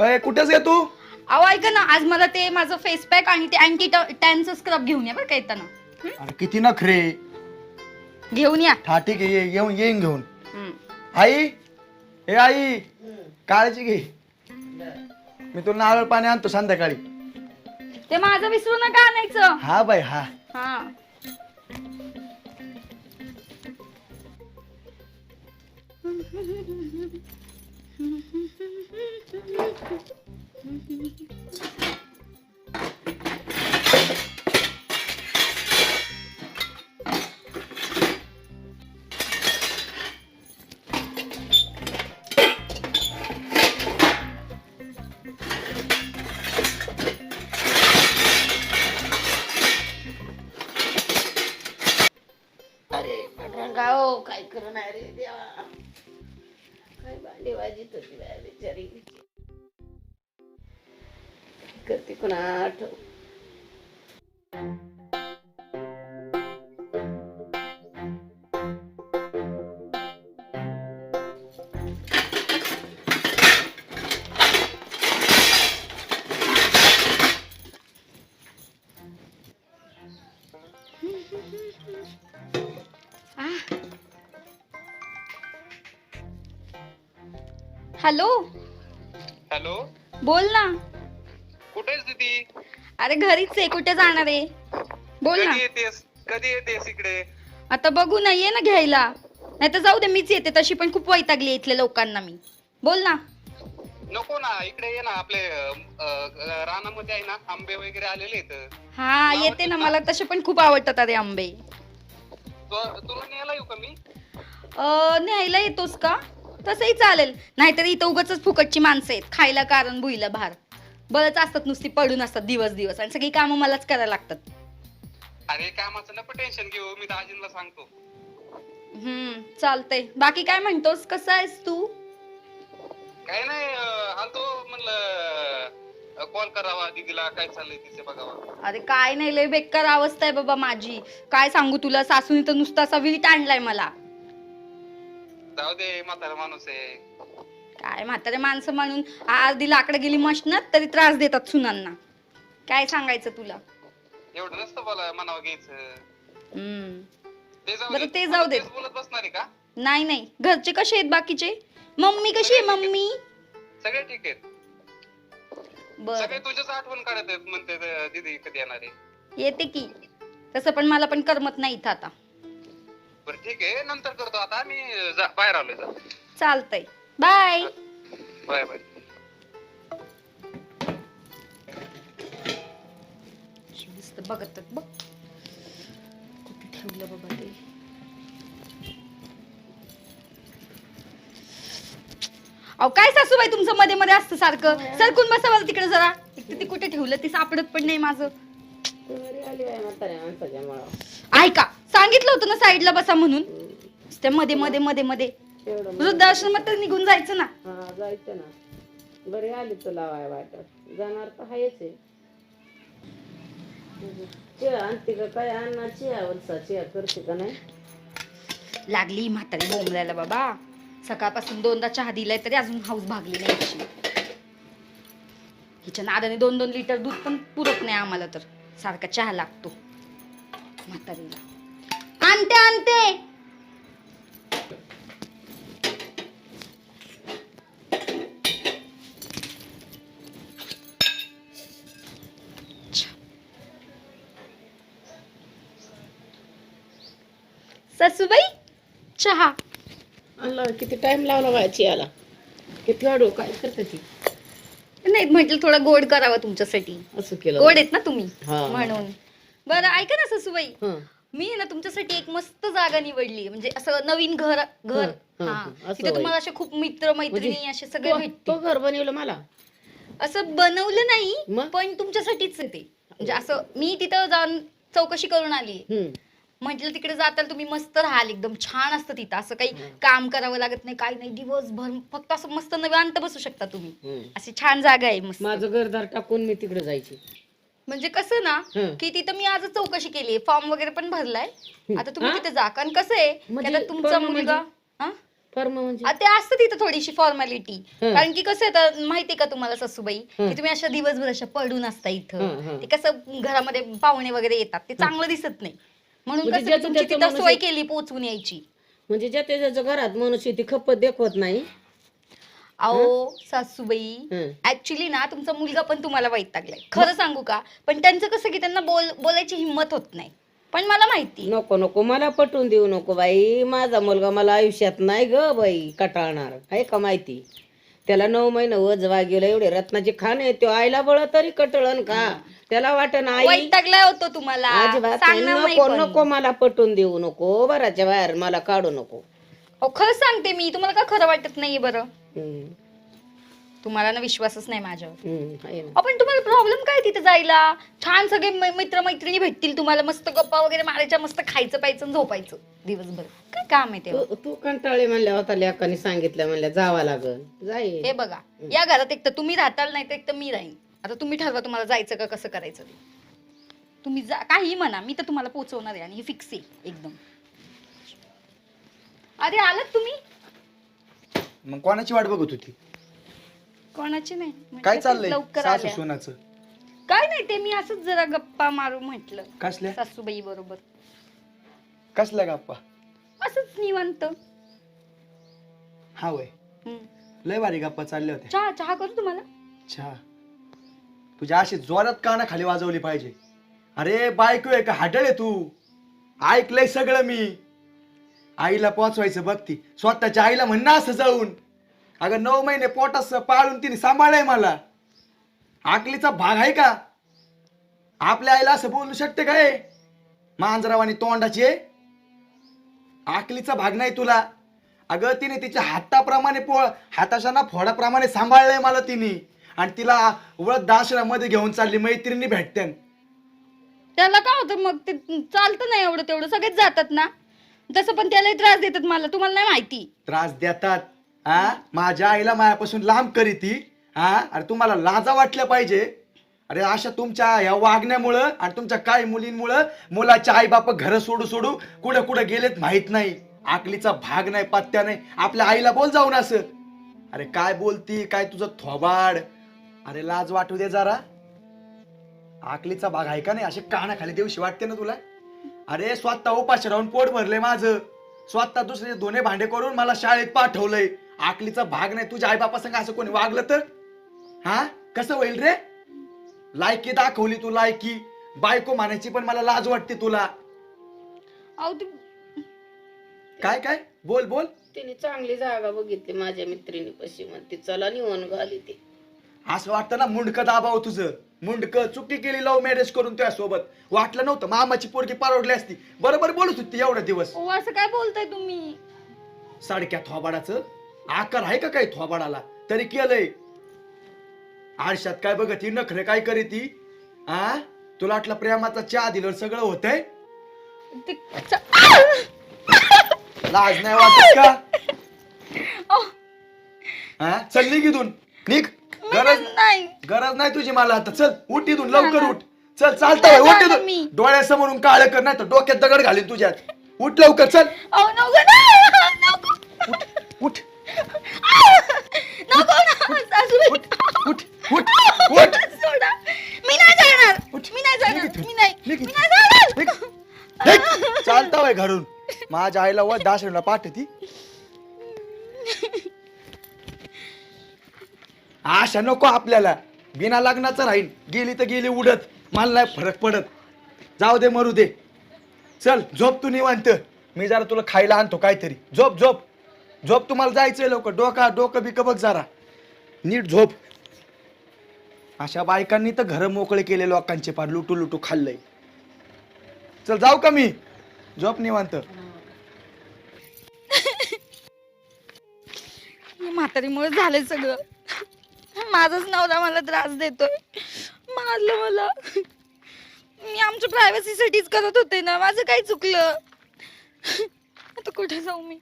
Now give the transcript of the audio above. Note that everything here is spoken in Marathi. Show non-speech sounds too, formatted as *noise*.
अय कुठेच गे तू? अहो ऐका ना आज मला ते माझं फेस पॅक आणि ते अँटी टॅनचं स्क्रब घेऊन या बरं का येताना. अरे किती नखरे. घेऊन या. हा ठीक आहे ये- येऊन येईन घेऊन. हम्म. आई हे आई काळजी घे. मी तुला नारळ पाणी आणतो संध्याकाळी. ते माझं विसरू नका आणायचं. हा बाई हा. हा. खरं नाही रे देवा. काय भांडी वाजीत होती बाय बिचारी. करते कुणा आठव. हॅलो? हॅलो? बोल ना. कुठेच दीदी? अरे घरीच आहे कुठे जाणार आहे? बोल ना. कधी येतेस? कधी येतेस इकडे? आता बघू ना ये ना घ्यायला. नाही तर जाऊ दे मीच येते. तशी पण खूप वैतागली इथल्या लोकांना मी. बोल ना. नको ना इकडे ये ना. आपले अं, अं, रानामध्ये आहे ना आंबे वगैरे आलेले आहेत. हा येते ना. मला तसे पण खूप आवडतात अरे आंबे. तु- तुला न्यायला येऊ का मी? अं, न्यायला येतोस का? तसंही चालेल. नाहीतर इथं उगाच फुकटची माणसं आहेत. खायला कारण बुईला भार. बरंच असतात नुसती पडून असतात दिवस दिवस. आणि सगळी कामं मलाच करायला लागतात. अरे कामाचं नको टेन्शन घेऊ. मी दाजींना सांगतो. हम्म चालतंय. बाकी काय म्हणतोस? कसा आहेस तू? काय नाही अं, आलतो म्हणलं कॉल करावा दीदीला. काय चाललंय तिचे बघावा. अरे काय नाही. लय बेकार अवस्था आहे बाबा माझी. काय सांगू तुला? सासूने तर नुसता असा वीट आणलाय मला. जाऊ दे म्हातारा माणूस आहे. काय म्हातारे माणसं म्हणून? अर्धी लाकडं गेली मशनात तरी त्रास देतात सुनांना. काय सांगायचं तुला? एवढं नसतं मला मनावर घ्यायचं. हम्म. ते जाऊ बरं, दे. ते जाऊ दे. तेच बोलत बसणार आहे का? नाही नाही. घरचे कसे आहेत बाकीचे? मम्मी कशी आहे मम्मी? सगळे ठीक आहेत. बर. सगळे तुझ्याच आठवण काढत आहेत म्हणते दीदी कधी येणार आहे. येते की. तसं पण मला पण करमत नाही इथं आता. बरं ठीक आहे. नंतर करतो. आता मी जा- बाहेर आलोय जा. चालतंय. बाय. Bye bye. नुसतं बघत बघ. कुठे ठेवलं बाबा ते. अहो काय सासूबाई तुमचं मध्ये मध्ये असतं सारखं? सरकून बसा मला तिकडे जरा. एक तर ते कुठे ठेवलं ते सापडत पण नाही माझं. तू घरी आली बाय म्हाताऱ्या माणसाच्या मुळा. ऐका. सांगितलं होतं ना साईडला बसा म्हणून. त्या मध्ये मध्ये मध्ये मध्ये. तेवढं वृद्धाश्रमात तर निघून जायचं ना. हा जायचं ना. बरी आली तुला वाय वाटत. जाणार तर आहेच आहे. चिया आणते का काय आणणार चिया करते का नाही? लागली म्हातारी बोंबलायला बाबा. सकाळपासून दोनदा चहा दिलाय तरी अजून हाऊस भागली नाही हिच्या नादाने दोन दोन लिटर दूध पण पुरत नाही आम्हाला तर. सारखा चहा लागतो म्हातारीला. आणते आणते. सासूबाई चहा. आणला किती टाइम लावला बाय चियाला किती वाढू काय करते ती? नाही म्हटलं थोडं गोड करावं तुमच्यासाठी. असं केलं गोड आहेत ना तुम्ही हा. म्हणून. बरं ऐका ना सासूबाई. हं. मी ना तुमच्यासाठी एक मस्त जागा निवडली. म्हणजे असं नवीन घर घर. हं, हं, हा. हं. असं तिथे तुम्हाला. असे खूप मित्र मैत्रिणी म्हणजे असे सगळे तो- भेटतील. तो घर बनवलं मला. असं बनवलं नाही मग? पण तुमच्यासाठीच आहे ते. म्हणजे असं मी तिथं जाऊन चौकशी करून आली. हम्म. म्हटलं तिकडे जाताल तुम्ही मस्त राहाल एकदम छान असतं तिथं. असं काही काम करावं लागत नाही काही नाही. दिवसभर फक्त असं मस्त निवांत बसू शकता तुम्ही. हम्म. अशी छान जागा आहे मस्त. माझं घरदार टाकून मी तिकडे जायची. म्हणजे कसं ना हं. की तिथं मी आजच चौकशी केली फॉर्म वगैरे पण भरलाय आता तुम्ही हा? तिथे जा कारण कसं आहे की म्हणजे आता तुमचा मुलगा म्हणजे? हा? फर्म म्हणजे आ, ते असतं तिथं थोडीशी फॉर्मॅलिटी हं. कारण की कसं आहे माहितीये का तुम्हाला सासूबाई हं. की तुम्ही अशा दिवसभर अशा पडून असता हं, इथं हं. ते कसं घरामध्ये पाहुणे वगैरे येतात ते चांगलं दिसत नाही म्हणून म्हणजे कसं ज्याचं तुमची तिथं सोय केली पोचवून यायची म्हणजे ज्या त्याच्या घरात मनुष्य ती खपत देखवत नाही अहो सासूबाई. ऍक्च्युली ना तुमचा मुलगा पण तुम्हाला वैतागलाय खरं सांगू का? पण त्यांचं कसं की त्यांना बोल बोलायची हिंमत होत नाही. पण मला माहिती नको नको मला पटवून देऊ नको बाई. माझा मुलगा मला आयुष्यात नाही ग बाई कटाळणार. आहे का माहिती? त्याला नऊ महिने वज वागेला एवढे रत्नाचे खाणे तो आईला बळ तरी कटळण का? त्याला वाटण आई वैतागलाय होतो तुम्हाला. अजिबात नाही. नाही नको पण. नको मला पटवून देऊ नको बराच्या बाहेर मला काढू नको. अहो, खरं सांगते मी तुम्हाला का खरं वाटत नाहीये बरं? तुम्हाला ना विश्वासच नाही माझ्यावर. हम्म, आहे ना. आपण तुम्हाला प्रॉब्लेम काय तिथे जायला? छान सगळे मित्र मैत्रिणी भेटतील तुम्हाला मस्त गप्पा वगैरे मारायच्या मस्त खायचं प्यायचं आणि झोपायचं दिवसभर. काय काम आहे तेव्हा? तू तू कंटाळे म्हणल्या होता लेकाने सांगितलं म्हणल्या जावा लागल. जाईल हे बघा या घरात एक तर तुम्ही राहताल नाही तर एक तर मी राहीन. आता तुम्ही ठरवा तुम्हाला जायचं का कसं करायचं ते. तुम्ही जा काही म्हणा मी तर तुम्हाला पोहोचवणार आहे आणि हे फिक्स आहे एकदम. अरे आलात तुम्ही? मग कोणाची वाट बघत होती? कोणाची नाही. म्हटलं काय ते चाललंय? लवकर सासू आल्या. सोनाचं. काय नाही ते मी असंच जरा गप्पा मारू म्हटलं. कसल्या? सासूबाई बरोबर. कसल्या गप्पा? असंच निवांत. हा वय. हम्म. लय भारी गप्पा चालल्या होत्या. चहा चहा करू तुम्हाला? अच्छा तुझ्या अशी जोरात काना खाली वाजवली पाहिजे. अरे बायको आहे का आहे तू. ऐकलंय सगळं मी. आईला पोचवायचं बघती स्वतःच्या आईला म्हण ना असं जाऊन अगं नऊ महिने पोटास पाळून तिने सांभाळलंय मला. आकलीचा भाग आहे का? आपल्या आईला असं बोलू शकते काय मांजरावानी तोंडाची आकलीचा भाग नाही तुला. अगं तिने तिच्या हाताप्रमाणे पोळ हाताशांना फोडाप्रमाणे सांभाळलंय मला तिने. आणि तिला वृद्धाश्रमामध्ये घेऊन चालली मैत्रिणी भेटते त्याला काय होतं मग? ते चालतं नाही एवढं तेवढं. सगळेच जातात ना? तसं पण त्यालाही त्रास देतात मला. तुम्हाला नाही माहिती. त्रास देतात. हा? माझ्या आईला मायापासून लांब करी ती. हा? अरे तुम्हाला लाजा वाटल्या पाहिजे. अरे अशा तुमच्या या वागण्यामुळं आणि तुमच्या काही मुलींमुळं मुलाच्या आई बाप घर सोडू सोडू कुठं कुठं गेलेत माहीत नाही. आकलीचा भाग नाही पत्त्या नाही. आपल्या आईला बोल जाऊन असं. अरे काय बोलती? काय तुझं थोबाड? अरे लाज वाटू दे जरा. आकलीचा भाग आहे का नाही? असे कानाखाली दिवशी वाटते ना तुला? अरे स्वतः उपाशी राहून पोट भरले माझं. स्वतः दुसरे दोन्ही भांडे करून मला शाळेत पाठवलंय. आकलीचा भाग नाही तुझ्या आईबापा संग असं कोणी वागलं तर? हा? कसं होईल रे? लायकी दाखवली तू लायकी. बायको मानायची पण मला लाज वाटते तुला. अहो ते काय काय? बोल बोल. तिने चांगली जागा बघितली माझ्या मैत्रिणी पशी म्हणते चला निवण घाली ती असं वाटतं ना मुंडक दाबाव तुझं. मुंडक चुकी केली लव्ह मॅरेज करून तुझ्या सोबत वाटलं नव्हतं मामाची पोरगी परवडली असती. बरोबर बोलत होती एवढा दिवस. ओ, असं काय बोलताय तुम्ही? साडक्या थोबाडाचं आकार आहे का काही थोबाडाला? तरी केलंय. आरशात काय बघत ही नखरे काय करी ती आ? तुला वाटलं प्रेमाचा चहा दिल्यावर सगळं होतंय? ते लाज नाही वाटत का? अहो, हा चल निघ इथून. निघ. गरज नाही गरज नाही तुझी मला आता चल उठ इथून लवकर. उठ चल चालतंय उठ इथून. डोळ्यासमोरून काळ कर नाही तर डोक्यात दगड घालीन तुझ्यात उठ लवकर चल अहो, नको ना, नको उठ नको ना, सासूबाई. उठ उठ उठ *laughs* सोडा. मी नाही जाणार उठ. मी नाही जाणार निघ इथून. मी नाही निघ मी इथून. नाही जाणार निघ. निघ. चालता वय घरून माझ्या आईला व दासरीला पाठवती आशा नको आपल्याला. बिना लग्नाचं राहील गेली तर गेली उडत. मला नाही फरक पडत. जाऊ दे मरू दे. चल झोप तू निवांत. मी जरा तुला खायला आणतो काहीतरी. झोप झोप. झोप तुम्हाला जायचंय लवकर. डोका डोकं बिकं बघ जरा. नीट झोप. अशा बायकांनी तर घर मोकळे केले लोकांचे पार लुटू लुटू खाल्लंय. चल जाऊ का मी? झोप निवांत. म्हातारीमुळे झालंय सगळं. माझाच नवरा मला त्रास देतोय. मारलं मला. मी आमच्या प्रायव्हसीसाठीच करत होते ना. माझं काय चुकलं? आता कुठे जाऊ मी?